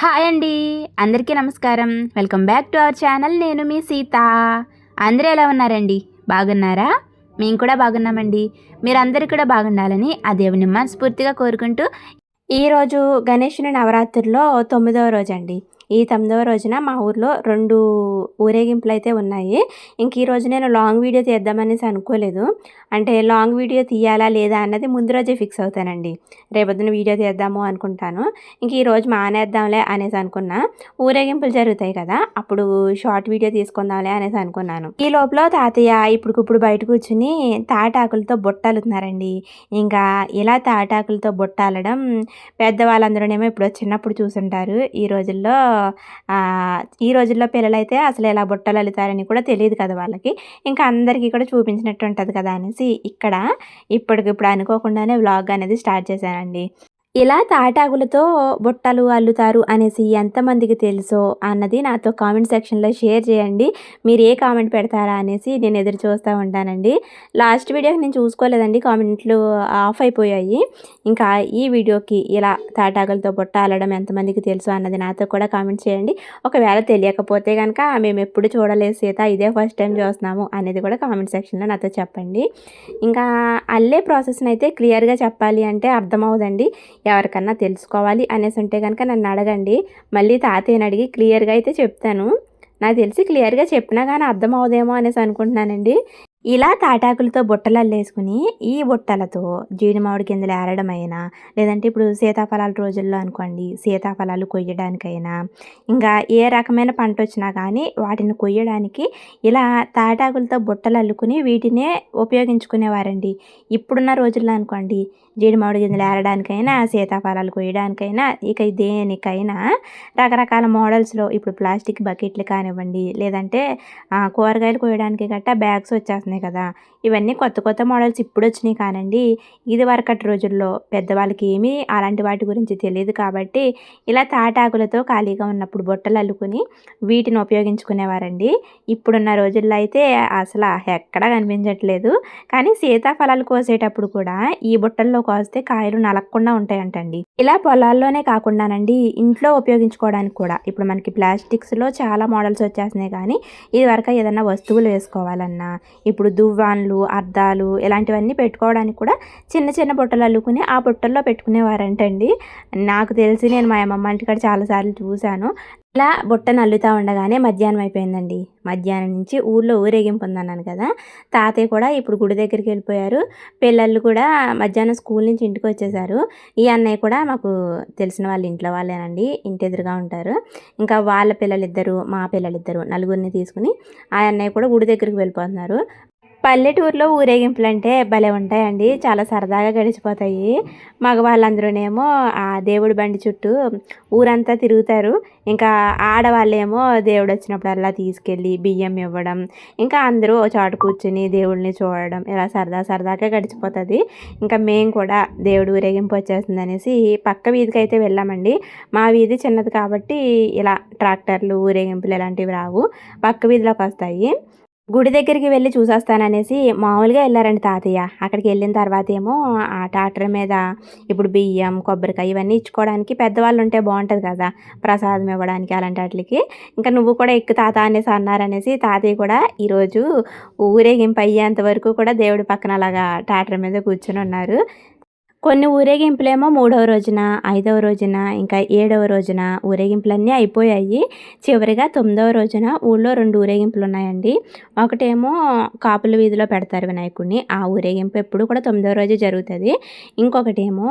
Hi అండి. అందరికీ నమస్కారం. Welcome back to our channel. నేను మీ సీత. అందరూ ఎలా ఉన్నారండి? బాగున్నారా? మేము కూడా బాగున్నామండి. మీరందరూ కూడా బాగుండాలని ఆ దేవుని మనస్ఫూర్తిగా కోరుకుంటూ ఈరోజు గణేషుని నవరాత్రుల్లో తొమ్మిదవ రోజు అండి ఈ తొమ్మిదవ రోజున మా ఊర్లో రెండు ఊరేగింపులు అయితే ఉన్నాయి. ఇంక ఈ రోజు నేను లాంగ్ వీడియో తీద్దామనేసి అనుకోలేదు. అంటే లాంగ్ వీడియో తీయాలా లేదా అన్నది ముందు రోజే ఫిక్స్ అవుతానండి. రేపొద్దున వీడియో తీద్దాము అనుకుంటాను. ఇంక ఈ రోజు మానేద్దాంలే అనేసి అనుకున్నా. ఊరేగింపులు జరుగుతాయి కదా అప్పుడు షార్ట్ వీడియో తీసుకుందాంలే అనేసి అనుకున్నాను. ఈ లోపల తాతయ్య ఇప్పుడుకిప్పుడు బయట కూర్చుని తాటాకులతో బొట్టాలుతున్నారండి. ఇంకా ఇలా తాటాకులతో బొట్టాలడం పెద్దవాళ్ళందరూనేమో ఇప్పుడు చిన్నప్పుడు చూసుంటారు. ఈ రోజుల్లో ఈ రోజుల్లో పిల్లలైతే అసలు ఎలా బుట్టలు అల్లుతారని కూడా తెలియదు కదా వాళ్ళకి. ఇంకా అందరికీ కూడా చూపించినట్టు ఉంటుంది కదా అనేసి ఇక్కడ ఇప్పటికిప్పుడు అనుకోకుండానే వ్లాగ్ అనేది స్టార్ట్ చేశానండి. ఇలా తాటాకులతో బుట్టలు అల్లుతారు అనేసి ఎంతమందికి తెలుసో అన్నది నాతో కామెంట్ సెక్షన్లో షేర్ చేయండి. మీరు ఏ కామెంట్ పెడతారా అనేసి నేను ఎదురు చూస్తూ ఉంటానండి. లాస్ట్ వీడియోకి నేను చూసుకోలేదండి. కామెంట్లు ఆఫ్ అయిపోయాయి. ఇంకా ఈ వీడియోకి ఇలా తాటాకులతో బుట్ట అల్లడం ఎంతమందికి తెలుసు అన్నది నాతో కూడా కామెంట్ చేయండి. ఒకవేళ తెలియకపోతే కనుక మేము ఎప్పుడు చూడలేదు సీత ఇదే ఫస్ట్ టైం చూస్తున్నాము అనేది కూడా కామెంట్ సెక్షన్లో నాతో చెప్పండి. ఇంకా అల్లే ప్రాసెస్ని అయితే క్లియర్గా చెప్పాలి అంటే అర్థమవుదండి ఎవరికన్నా తెలుసుకోవాలి అనేసి ఉంటే కనుక నన్ను అడగండి. మళ్ళీ తాతయ్యని అడిగి క్లియర్గా అయితే చెప్తాను. నాకు తెలిసి క్లియర్గా చెప్పినా కానీ అర్థం అవదేమో అనేసి అనుకుంటున్నానండి. ఇలా తాటాకులతో బుట్టలు అల్లేసుకుని ఈ బుట్టలతో జీడి మామిడి కిందలు ఏరడమైనా లేదంటే ఇప్పుడు సీతాఫలాల రోజుల్లో అనుకోండి సీతాఫలాలు కొయ్యడానికైనా ఇంకా ఏ రకమైన పంట వచ్చినా కానీ వాటిని కొయ్యడానికి ఇలా తాటాకులతో బుట్టలు అల్లుకుని వీటినే ఉపయోగించుకునేవారండి. ఇప్పుడున్న రోజుల్లో అనుకోండి జీడి మామిడి గింజలు ఏరడానికైనా సీతాఫలాలు కొయ్యడానికైనా ఇక దేనికైనా రకరకాల మోడల్స్లో ఇప్పుడు ప్లాస్టిక్ బకెట్లు కానివ్వండి లేదంటే కూరగాయలు కోయడానికి గట్టా బ్యాగ్స్ వచ్చేస్తున్నాయి. కదా. ఇవన్నీ కొత్త కొత్త మోడల్స్ ఇప్పుడు వచ్చినాయి కానండి. ఇది వరకటి రోజుల్లో పెద్దవాళ్ళకి ఏమీ అలాంటి వాటి గురించి తెలియదు కాబట్టి ఇలా తాటాకులతో ఖాళీగా ఉన్నప్పుడు బుట్టలు అల్లుకుని వీటిని ఉపయోగించుకునేవారండి. ఇప్పుడున్న రోజుల్లో అయితే అసలు ఎక్కడా కనిపించట్లేదు. కానీ సీతాఫలాలు కోసేటప్పుడు కూడా ఈ బుట్టల్లో కోస్తే కాయలు నలగకుండా ఉంటాయంటండి. ఇలా పొలాల్లోనే కాకుండానండి ఇంట్లో ఉపయోగించుకోవడానికి కూడా ఇప్పుడు మనకి ప్లాస్టిక్స్లో చాలా మోడల్స్ వచ్చేస్తున్నాయి కానీ ఇది వరకు ఏదైనా వస్తువులు వేసుకోవాలన్నా ఇప్పుడు దువ్వాన్లు అద్దాలు ఇలాంటివన్నీ పెట్టుకోవడానికి కూడా చిన్న చిన్న బుట్టలు అల్లుకుని ఆ బుట్టల్లో పెట్టుకునేవారంటండి. నాకు తెలిసి నేను మా అమ్మమ్మ ఇంటికాడ చాలాసార్లు చూశాను. ఇలా బుట్టను అల్లుతూ ఉండగానే మధ్యాహ్నం అయిపోయిందండి. మధ్యాహ్నం నుంచి ఊళ్ళో ఊరేగింపు ఉందన్నాను కదా. తాతయ్య కూడా ఇప్పుడు గుడి దగ్గరికి వెళ్ళిపోయారు. పిల్లలు కూడా మధ్యాహ్నం స్కూల్ నుంచి ఇంటికి వచ్చేసారు. ఈ అన్నయ్య కూడా మాకు తెలిసిన వాళ్ళ ఇంట్లో వాళ్ళేనండి. ఇంటి ఎదురుగా ఉంటారు. ఇంకా వాళ్ళ పిల్లలిద్దరు మా పిల్లలిద్దరు నలుగురిని తీసుకుని ఆ అన్నయ్య కూడా గుడి దగ్గరికి వెళ్ళిపోతున్నారు. పల్లెటూరులో ఊరేగింపులు అంటే భలే ఉంటాయండి. చాలా సరదాగా గడిచిపోతాయి. మగవాళ్ళందరూనేమో ఆ దేవుడి బండి చుట్టూ ఊరంతా తిరుగుతారు. ఇంకా ఆడవాళ్ళేమో దేవుడు వచ్చినప్పుడల్లా తీసుకెళ్ళి బియ్యం ఇవ్వడం ఇంకా అందరూ ఒక చోట కూర్చుని దేవుడిని చూడడం ఇలా సరదా సరదాగా గడిచిపోతుంది. ఇంకా మేము కూడా దేవుడు ఊరేగింపు వచ్చేస్తుంది అనేసి పక్క వీధికి అయితే వెళ్ళామండి. మా వీధి చిన్నది కాబట్టి ఇలా ట్రాక్టర్లు ఊరేగింపులు ఇలాంటివి రావు. పక్క వీధిలోకి వస్తాయి గుడి దగ్గరికి వెళ్ళి చూసేస్తాననేసి మామూలుగా వెళ్ళారండి తాతయ్య. అక్కడికి వెళ్ళిన తర్వాత ఏమో ఆ ట్రాక్టర్ మీద ఇప్పుడు బియ్యం కొబ్బరికాయ ఇవన్నీ ఇచ్చుకోవడానికి పెద్దవాళ్ళు ఉంటే బాగుంటుంది కదా ప్రసాదం ఇవ్వడానికి అలాంటి వాటికి. ఇంకా నువ్వు కూడా ఎక్కు తాత అనేసి అన్నారనేసి తాతయ్య కూడా ఈరోజు ఊరేగింపు అయ్యేంత వరకు కూడా దేవుడి పక్కన అలాగా ట్రాక్టర్ మీద కూర్చొని ఉన్నారు. కొన్ని ఊరేగింపులేమో మూడవ రోజున ఐదవ రోజున ఇంకా ఏడవ రోజున ఊరేగింపులన్నీ అయిపోయాయి. చివరిగా తొమ్మిదవ రోజున ఊళ్ళో రెండు ఊరేగింపులు ఉన్నాయండి ఒకటేమో కాపుల వీధిలో పెడతారు వినాయకుడిని ఆ ఊరేగింపు ఎప్పుడు కూడా తొమ్మిదవ రోజు జరుగుతుంది. ఇంకొకటేమో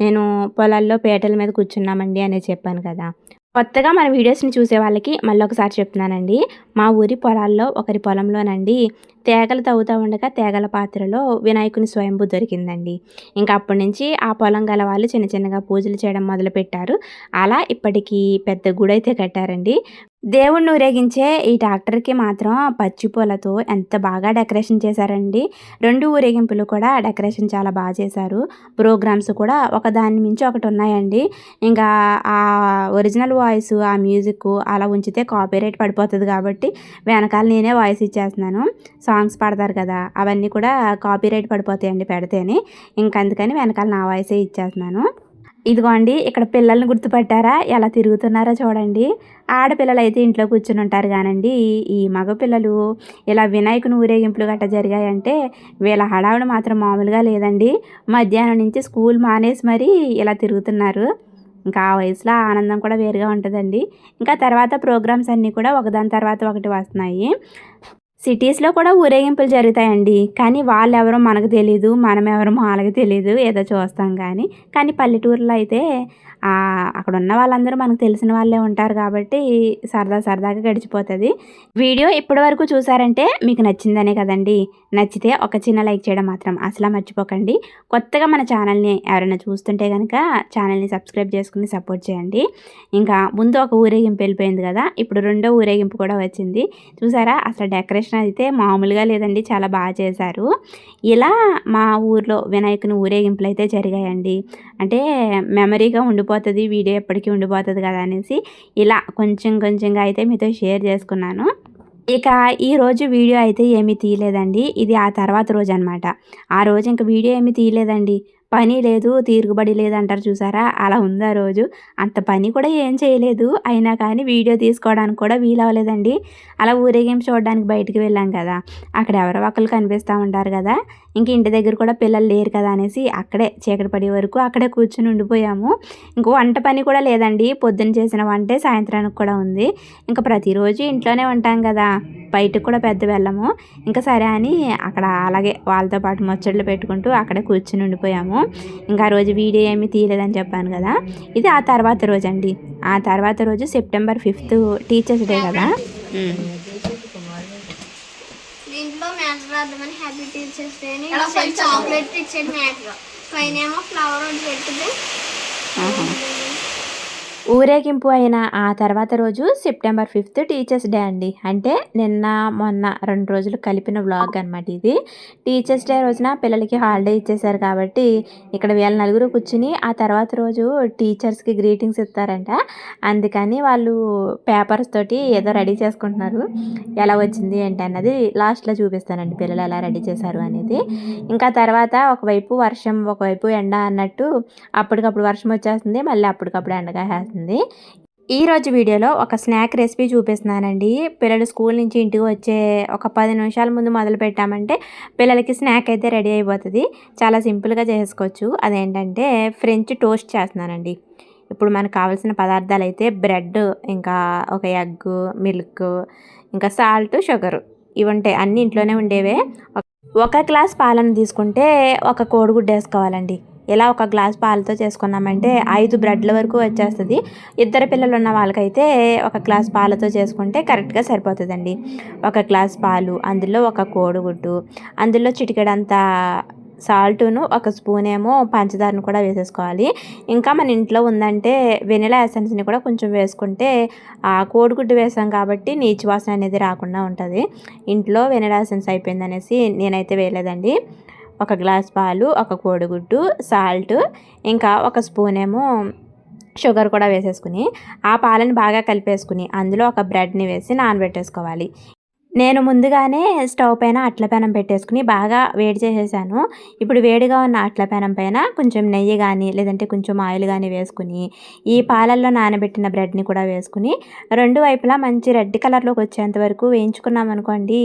నేను పొలాల్లో పీటల మీద కూర్చున్నామండి అనే చెప్పాను కదా. కొత్తగా మన వీడియోస్ని చూసే వాళ్ళకి మళ్ళీ ఒకసారి చెప్తున్నానండి. మా ఊరి పొలాల్లో ఒకరి పొలంలోనండి తేగలు తవ్వుతూ ఉండగా తేగల పాత్రలో వినాయకుని స్వయంభూ దొరికిందండి. ఇంకా అప్పటి నుంచి ఆ పొలం గల వాళ్ళు చిన్న చిన్నగా పూజలు చేయడం మొదలుపెట్టారు. అలా ఇప్పటికీ పెద్ద గుడి అయితే కట్టారండి. దేవుణ్ణి ఊరేగించే ఈ ట్రాక్టర్కి మాత్రం పచ్చి పూలతో ఎంత బాగా డెకరేషన్ చేశారండి. రెండు ఊరేగింపులు కూడా డెకరేషన్ చాలా బాగా చేశారు. ప్రోగ్రామ్స్ కూడా ఒకదాని మించి ఒకటి ఉన్నాయండి. ఇంకా ఆ ఒరిజినల్ వాయిస్ ఆ మ్యూజిక్ అలా ఉంచితే కాపీరైట్ పడిపోతుంది కాబట్టి వెనకాల నేనే వాయిస్ ఇచ్చేస్తున్నాను. సాంగ్స్ పాడతారు కదా అవన్నీ కూడా కాపీరైట్ పడిపోతాయండి పెడితేనే. ఇంక అందుకని వెనకాల నా వాయిసే ఇచ్చేస్తున్నాను. ఇదిగోండి ఇక్కడ పిల్లల్ని గుర్తుపట్టారా? ఎలా తిరుగుతున్నారో చూడండి. ఆడపిల్లలు అయితే ఇంట్లో కూర్చుని ఉంటారు కానండి. ఈ మగ పిల్లలు ఇలా వినాయకుని ఊరేగింపులు గట్ట జరిగాయంటే వీళ్ళ హడావిడి మాత్రం మామూలుగా లేదండి. మధ్యాహ్నం నుంచి స్కూల్ మానేసి మరీ ఇలా తిరుగుతున్నారు. ఇంకా ఆ వయసులో ఆనందం కూడా వేరుగా ఉంటుందండి. ఇంకా తర్వాత ప్రోగ్రామ్స్ అన్నీ కూడా ఒకదాని తర్వాత ఒకటి వస్తున్నాయి. సిటీస్లో కూడా ఊరేగింపులు జరుగుతాయండి. కానీ వాళ్ళు ఎవరో మనకు తెలియదు మనం ఎవరో వాళ్ళకి తెలియదు ఏదో చూస్తాం కానీ కానీ పల్లెటూరులో అయితే అక్కడ ఉన్న వాళ్ళందరూ మనకు తెలిసిన వాళ్ళే ఉంటారు కాబట్టి సరదా సరదాగా గడిచిపోతుంది. వీడియో ఇప్పటి వరకు చూసారంటే మీకు నచ్చిందనే కదండి. నచ్చితే ఒక చిన్న లైక్ చేయడం మాత్రం అసలు మర్చిపోకండి. కొత్తగా మన ఛానల్ని ఎవరైనా చూస్తుంటే కనుక ఛానల్ని సబ్స్క్రైబ్ చేసుకుని సపోర్ట్ చేయండి. ఇంకా ముందు ఒక ఊరేగింపు వెళ్ళిపోయింది కదా ఇప్పుడు రెండో ఊరేగింపు కూడా వచ్చింది. చూసారా? అసలు డెకరేషన్ అయితే మామూలుగా లేదండి చాలా బాగా చేశారు. ఇలా మా ఊర్లో వినాయకుని ఊరేగింపులు అయితే జరిగాయండి. అంటే మెమరీగా ఉండిపోతుంది వీడియో ఎప్పటికీ ఉండిపోతుంది కదా అనేసి ఇలా కొంచెం కొంచెంగా అయితే మీతో షేర్ చేసుకున్నాను. ఇక ఈరోజు వీడియో అయితే ఏమీ తీయలేదండి. ఇది ఆ తర్వాత రోజు అనమాట ఆ రోజు ఇంక వీడియో ఏమీ తీయలేదండి. పని లేదు తీరుగుబడి లేదంటారు చూసారా? అలా ఉంది ఆ రోజు. అంత పని కూడా ఏం చేయలేదు. అయినా కానీ వీడియో తీసుకోవడానికి కూడా వీలవ్వలేదండి అలా ఊరేగింపు చూడడానికి బయటికి వెళ్ళాం కదా. అక్కడ ఎవరో ఒకళ్ళు కనిపిస్తూ ఉంటారు కదా. ఇంక ఇంటి దగ్గర కూడా పిల్లలు లేరు కదా అనేసి అక్కడే చీకటి పడే వరకు అక్కడే కూర్చుని ఉండిపోయాము. ఇంకో వంట పని కూడా లేదండి. పొద్దున్న చేసిన వంటే సాయంత్రానికి కూడా ఉంది. ఇంకా ప్రతిరోజు ఇంట్లోనే ఉంటాం కదా. బయటకు కూడా పెద్ద వెళ్ళము. ఇంకా సరే అని అక్కడ అలాగే వాళ్ళతో పాటు ముచ్చట్లు పెట్టుకుంటూ అక్కడే కూర్చుని ఉండిపోయాము. ఇంకా ఆ రోజు వీడియో ఏమీ తీయలేదని చెప్పాను కదా. ఇది ఆ తర్వాత రోజు అండి. ఆ తర్వాత రోజు సెప్టెంబర్ ఫిఫ్త్ టీచర్స్ డే కదా. దీంట్లో మ్యాటర్ రాద్దామని హ్యాపీ టీచర్స్ డే అని చాక్లెట్ ఇచ్చాడు పైన ఏమో ఫ్లవర్ ఒకటి పెట్టింది. ఊరేగింపు అయిన ఆ తర్వాత రోజు సెప్టెంబర్ ఫిఫ్త్ టీచర్స్ డే అండి. అంటే నిన్న మొన్న రెండు రోజులు కలిపిన వ్లాగ్ అనమాట ఇది. టీచర్స్ డే రోజున పిల్లలకి హాలిడే ఇచ్చేసారు కాబట్టి ఇక్కడ వీళ్ళ నలుగురు కూర్చుని ఆ తర్వాత రోజు టీచర్స్కి గ్రీటింగ్స్ ఇస్తారంట. అందుకని వాళ్ళు పేపర్స్ తోటి ఏదో రెడీ చేసుకుంటున్నారు. ఎలా వచ్చింది ఏంటి అన్నది లాస్ట్లో చూపిస్తానండి పిల్లలు ఎలా రెడీ చేశారు అనేది. ఇంకా తర్వాత ఒకవైపు వర్షం ఒకవైపు ఎండ అన్నట్టు అప్పటికప్పుడు వర్షం వచ్చేస్తుంది మళ్ళీ అప్పటికప్పుడు ఎండగా వేస్తుంది. ఈ ఈరోజు వీడియోలో ఒక స్నాక్ రెసిపీ చూపిస్తున్నానండి. పిల్లలు స్కూల్ నుంచి ఇంటికి వచ్చే ఒక పది నిమిషాల ముందు మొదలు పెట్టామంటే పిల్లలకి స్నాక్ అయితే రెడీ అయిపోతుంది. చాలా సింపుల్గా చేసుకోవచ్చు. అదేంటంటే ఫ్రెంచ్ టోస్ట్ చేస్తున్నానండి. ఇప్పుడు మనకు కావాల్సిన పదార్థాలు అయితే బ్రెడ్ ఇంకా ఒక ఎగ్ మిల్క్ ఇంకా సాల్ట్ షుగర్ ఇవి ఉంటాయి. అన్నీ ఇంట్లోనే ఉండేవే. ఒక గ్లాస్ పాలను తీసుకుంటే ఒక కోడిగుడ్డ వేసుకోవాలండి. ఇలా ఒక గ్లాస్ పాలతో చేసుకున్నామంటే ఐదు బ్రెడ్ల వరకు వచ్చేస్తుంది. ఇద్దరు పిల్లలు ఉన్న వాళ్ళకైతే ఒక గ్లాస్ పాలతో చేసుకుంటే కరెక్ట్గా సరిపోతుందండి. ఒక గ్లాస్ పాలు అందులో ఒక కోడిగుడ్డు అందులో చిటికెడంత సాల్టును ఒక స్పూన్ ఏమో పంచదారను కూడా వేసేసుకోవాలి. ఇంకా మన ఇంట్లో ఉందంటే వెనిలా ఎసెన్స్ని కూడా కొంచెం వేసుకుంటే ఆ కోడిగుడ్డు వేసాం కాబట్టి నీచు వాసన అనేది రాకుండా ఉంటుంది. ఇంట్లో వెనిలా ఎసెన్స్ అయిపోయింది అనేసి నేనైతే వేయలేదండి. ఒక గ్లాస్ పాలు ఒక కోడిగుడ్డు సాల్ట్ ఇంకా ఒక స్పూన్ ఏమో షుగర్ కూడా వేసేసుకుని ఆ పాలను బాగా కలిపేసుకుని అందులో ఒక బ్రెడ్ని వేసి నానబెట్టేసుకోవాలి. నేను ముందుగానే స్టవ్ పైన అట్ల పెనం పెట్టేసుకుని బాగా వేడి చేసేసాను. ఇప్పుడు వేడిగా ఉన్న అట్ల పెనం పైన కొంచెం నెయ్యి కానీ లేదంటే కొంచెం ఆయిల్ కానీ వేసుకుని ఈ పాలల్లో నానబెట్టిన బ్రెడ్ని కూడా వేసుకుని రెండు వైపులా మంచి రెడ్ కలర్లోకి వచ్చేంత వరకు వేయించుకున్నాం అనుకోండి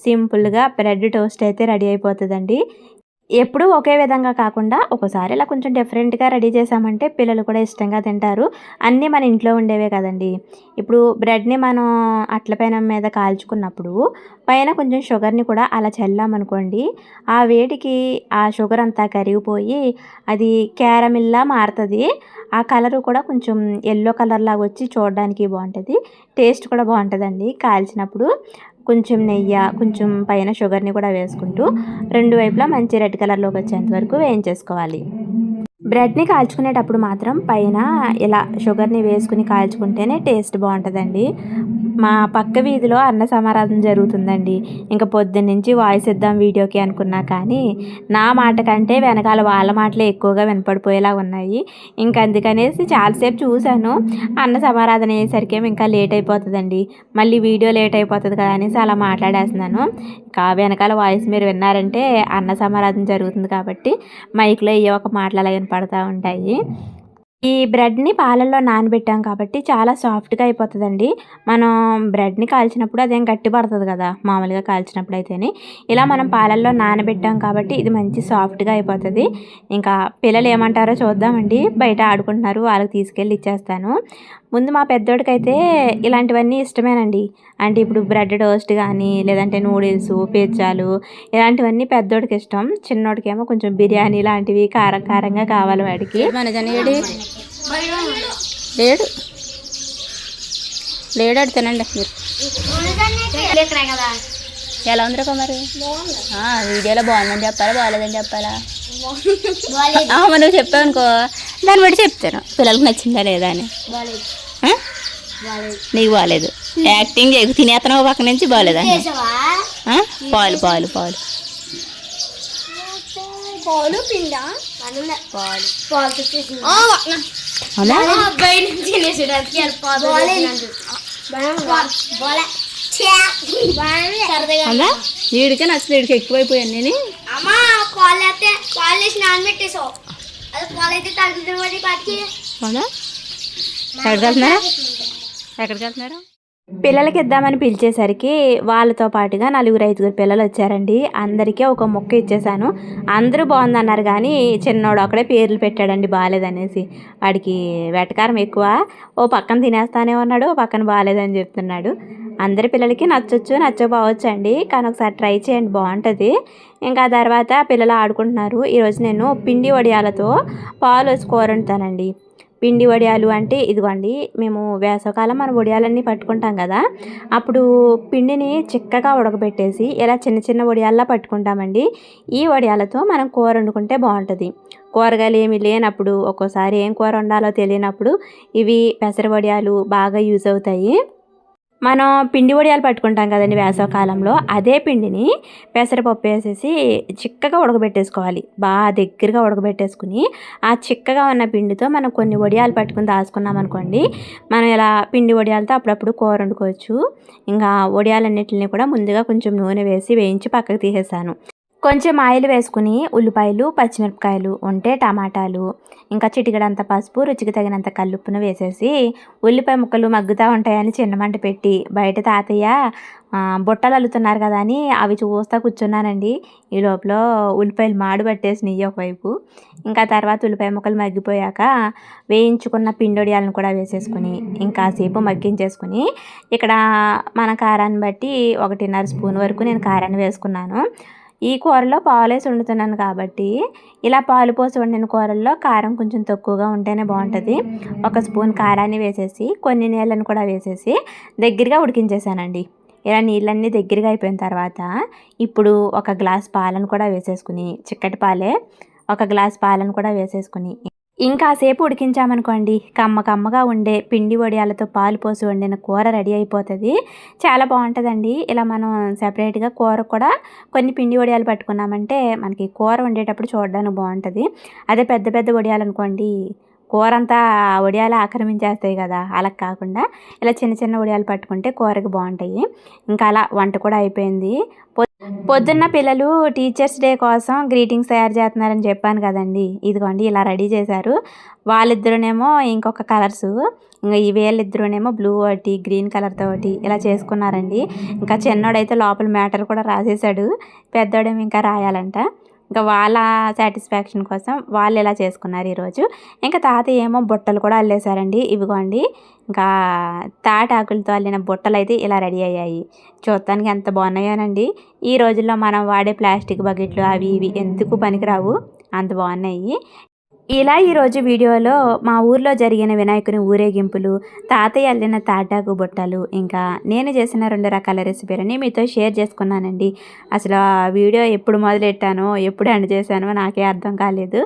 సింపుల్గా బ్రెడ్ టోస్ట్ అయితే రెడీ అయిపోతుందండి. ఎప్పుడూ ఒకే విధంగా కాకుండా ఒకసారి ఇలా కొంచెం డిఫరెంట్గా రెడీ చేసామంటే పిల్లలు కూడా ఇష్టంగా తింటారు. అన్నీ మన ఇంట్లో ఉండేవే కదండి. ఇప్పుడు బ్రెడ్ని మనం అట్ల పైన మీద కాల్చుకున్నప్పుడు పైన కొంచెం షుగర్ని కూడా అలా చల్లామనుకోండి ఆ వేడికి ఆ షుగర్ అంతా కరిగిపోయి అది క్యారమిల్లా మారుతుంది. ఆ కలరు కూడా కొంచెం ఎల్లో కలర్ లాగా వచ్చి చూడడానికి బాగుంటుంది. టేస్ట్ కూడా బాగుంటుందండి కాల్చినప్పుడు. కొంచెం నెయ్యి కొంచెం పైన షుగర్ని కూడా వేసుకుంటూ రెండు వైపులా మంచి రెడ్ కలర్లోకి వచ్చేంత వరకు వేయించేసుకోవాలి. బ్రెడ్ని కాల్చుకునేటప్పుడు మాత్రం పైన ఇలా షుగర్ని వేసుకుని కాల్చుకుంటేనే టేస్ట్ బాగుంటుందండి. మా పక్క వీధిలో అన్న సమారాధన జరుగుతుందండి. ఇంకా పొద్దున్నుంచి వాయిస్ ఇద్దాం వీడియోకి అనుకున్నా కానీ నా మాట కంటే వెనకాల వాళ్ళ మాటలే ఎక్కువగా వినపడిపోయేలా ఉన్నాయి. ఇంకా అందుకనేసి చాలాసేపు చూశాను. అన్న సమారాధన అయ్యేసరికి ఇంకా లేట్ అయిపోతుందండి. మళ్ళీ వీడియో లేట్ అయిపోతుంది కదా అనేసి అలా మాట్లాడేస్తున్నాను. ఇంకా వెనకాల వాయిస్ మీరు విన్నారంటే అన్న సమారాధన జరుగుతుంది కాబట్టి మైక్లో ఏ ఒక మాట్లాడాలని వినపడతా ఉంటాయి. ఈ బ్రెడ్ని పాలల్లో నానబెట్టాం కాబట్టి చాలా సాఫ్ట్గా అయిపోతుందండి. మనం బ్రెడ్ని కాల్చినప్పుడు అదేం గట్టి పడుతుంది కదా మామూలుగా కాల్చినప్పుడు అయితేనే. ఇలా మనం పాలల్లో నానబెట్టాం కాబట్టి ఇది మంచి సాఫ్ట్గా అయిపోతుంది. ఇంకా పిల్లలు ఏమంటారో చూద్దామండి. బయట ఆడుకుంటున్నారు వాళ్ళకి తీసుకెళ్ళి ఇచ్చేస్తాను. ముందు మా పెద్దోడికైతే ఇలాంటివన్నీ ఇష్టమేనండి. అంటే ఇప్పుడు బ్రెడ్ టోస్ట్ కానీ లేదంటే నూడిల్స్ పిజ్జాలు ఇలాంటివన్నీ పెద్దోడికి ఇష్టం. చిన్నోడికేమో కొంచెం బిర్యానీ లాంటివి కారం కారంగా కావాలి వాడికి. మన జనగడి లేడు. లేడాడు తినండి మీరు. ఎలా ఉందిరా మరి? ఆ, వీడియోలో బాగుందని చెప్పాలా బాగాలేదని చెప్పాలా? మరి నువ్వు చెప్పావు అనుకో దాన్ని బట్టి చెప్తాను. పిల్లలకు నచ్చిందా లేదా అని. నీకు బాగాలేదు యాక్టింగ్ చేయకు. తినేతనం పక్క నుంచి బాగాలేదా? పాలు పాలు పాలు. పాలు పిండా? పాలు. పాలు తెచ్చేసింది. అవునా బయట నుంచి తినేసేదానికి అవునా వీడికే నచ్చదు వీడికి ఎక్కువైపోయాను నేను. అమ్మా పాలు అయితే పాలు వేసి నానబెట్టేసావు అది పాలు అయితే తగ్గుతుంది పాటికి అవునా ఎక్కడికి వెళ్తున్నారు? పిల్లలకి ఇద్దామని పిలిచేసరికి వాళ్ళతో పాటుగా నలుగురు ఐదుగురు పిల్లలు వచ్చారండి. అందరికీ ఒక మొక్క ఇచ్చేసాను. అందరూ బాగుందన్నారు కానీ చిన్నోడు ఒకడే పేర్లు పెట్టాడండి బాగాలేదనేసి వాడికి వెటకారం ఎక్కువ. ఓ పక్కన తినేస్తానే ఉన్నాడు ఓ పక్కన బాగాలేదని చెప్తున్నాడు. అందరి పిల్లలకి నచ్చొచ్చు నచ్చకపోవచ్చు అండి కానీ ఒకసారి ట్రై చేయండి బాగుంటుంది. ఇంకా తర్వాత పిల్లలు ఆడుకుంటున్నారు. ఈరోజు నేను పిండి వడియాలతో పాలు వేసి కూర పిండి వడియాలు అంటే ఇదిగోండి మేము వేసవకాలం మన వడియాలన్నీ పట్టుకుంటాం కదా అప్పుడు పిండిని చిక్కగా ఉడకబెట్టేసి ఇలా చిన్న చిన్న వడియాల్లా పట్టుకుంటామండి. ఈ వడియాలతో మనం కూర వండుకుంటే బాగుంటుంది. కూరగాయలు ఏమి లేనప్పుడు ఒక్కోసారి ఏం కూర వండాలో తెలియనప్పుడు ఇవి పెసర వడియాలు బాగా యూజ్ అవుతాయి. మనం పిండి వడియాలు పట్టుకుంటాం కదండి వేసవకాలంలో అదే పిండిని పెసరపప్పు వేసేసి చిక్కగా ఉడకబెట్టేసుకోవాలి. బాగా దగ్గరగా ఉడకబెట్టేసుకుని ఆ చిక్కగా ఉన్న పిండితో మనం కొన్ని వడియాలు పట్టుకుని దాచుకున్నాం అనుకోండి మనం ఇలా పిండి వడియాలతో అప్పుడప్పుడు కూర వండుకోవచ్చు. ఇంకా వడియాలన్నిటిని కూడా ముందుగా కొంచెం నూనె వేసి వేయించి పక్కకు తీసేసాను. కొంచెం ఆయిల్ వేసుకుని ఉల్లిపాయలు పచ్చిమిరపకాయలు ఉంటే టమాటాలు ఇంకా చిటికడంత పసుపు రుచికి తగినంత కల్లుప్పును వేసేసి ఉల్లిపాయ ముక్కలు మగ్గుతూ ఉంటాయని చిన్నమంట పెట్టి బయట తాతయ్య బుట్టలు అల్లుతున్నారు కదా అని అవి చూస్తా కూర్చున్నానండి. ఈ లోపల ఉల్లిపాయలు మాడు పట్టేసినాయి ఒకవైపు ఇంకా తర్వాత ఉల్లిపాయ ముక్కలు మగ్గిపోయాక వేయించుకున్న పిండొడియాలను కూడా వేసేసుకుని ఇంకాసేపు మగ్గించేసుకుని ఇక్కడ మన కారాన్ని బట్టి ఒకటిన్నర స్పూన్ వరకు నేను కారాన్ని వేసుకున్నాను. ఈ కూరలో పాలేసి వండుతున్నాను కాబట్టి ఇలా పాలు పోసి వండిన కూరల్లో కారం కొంచెం తక్కువగా ఉంటేనే బాగుంటుంది. ఒక స్పూన్ కారాన్ని వేసేసి కొన్ని నీళ్ళని కూడా వేసేసి దగ్గరగా ఉడికించేసానండి. ఇలా నీళ్ళన్నీ దగ్గరగా అయిపోయిన తర్వాత ఇప్పుడు ఒక గ్లాస్ పాలను కూడా వేసేసుకుని చిక్కటి పాలే ఒక గ్లాస్ పాలను కూడా వేసేసుకుని ఇంకాసేపు ఉడికించామనుకోండి కమ్మ కమ్మగా ఉండే పిండి వడియాలతో పాలు పోసి వండిన కూర రెడీ అయిపోతుంది. చాలా బాగుంటుందండి. ఇలా మనం సెపరేట్గా కూర కూడా కొన్ని పిండి వడియాలు పట్టుకున్నామంటే మనకి కూర వండేటప్పుడు చూడడానికి బాగుంటుంది. అదే పెద్ద పెద్ద వడియాలు అనుకోండి కూర అంతా వడియాలు ఆక్రమించేస్తాయి కదా అలా కాకుండా ఇలా చిన్న చిన్న వడియాలు పట్టుకుంటే కూరకి బాగుంటాయి. ఇంకా అలా వంట కూడా అయిపోయింది. పొద్దున్న పిల్లలు టీచర్స్ డే కోసం గ్రీటింగ్స్ తయారు చేస్తున్నారని చెప్పాను కదండి. ఇదిగోండి ఇలా రెడీ చేశారు. వాళ్ళిద్దరునేమో ఇంకొక కలర్స్ ఇంకా ఈ వీళ్ళిద్దరునేమో బ్లూ ఒకటి గ్రీన్ కలర్తో ఒకటి ఇలా చేసుకున్నారండి. ఇంకా చిన్నోడైతే లోపల మ్యాటర్ కూడా రాసేసాడు పెద్దోడేమో ఇంకా రాయాలంట. ఇంకా వాళ్ళ సాటిస్ఫాక్షన్ కోసం వాళ్ళు ఇలా చేసుకున్నారు ఈరోజు. ఇంకా తాతయ్య ఏమో బుట్టలు కూడా అల్లేశారండి. ఇవిగోండి. ఇంకా తాటాకులతో అల్లిన బుట్టలు అయితే ఇలా రెడీ అయ్యాయి. చూడటానికి ఎంత బాగున్నాయోనండి. ఈ రోజుల్లో మనం వాడే ప్లాస్టిక్ బకెట్లు అవి ఇవి ఎందుకు పనికిరావు? అంత బాగున్నాయి. ఇలా ఈరోజు వీడియోలో మా ఊర్లో జరిగిన వినాయకుని ఊరేగింపులు తాతయ్య అల్లిన తాటాకు బుట్టలు ఇంకా నేను చేసిన రెండు రకాల రెసిపీలని మీతో షేర్ చేసుకున్నానండి. అసలు ఆ వీడియో ఎప్పుడు మొదలెట్టానో ఎప్పుడు ఎండ్ చేశానో నాకే అర్థం కాలేదు.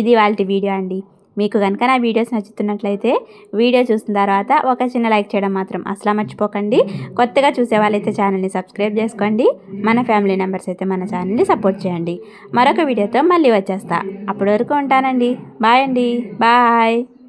ఇది వాళ్ళ వీడియో అండి. మీకు కనుక నా వీడియోస్ నచ్చుతున్నట్లయితే వీడియో చూసిన తర్వాత ఒక చిన్న లైక్ చేయడం మాత్రం అసలు మర్చిపోకండి. కొత్తగా చూసే వాళ్ళైతే ఛానల్ని సబ్స్క్రైబ్ చేసుకోండి. మన ఫ్యామిలీ మెంబర్స్ అయితే మన ఛానల్ని సపోర్ట్ చేయండి. మరొక వీడియోతో మళ్ళీ వచ్చేస్తా. అప్పటి వరకు ఉంటానండి. బాయ్ అండి. బాయ్.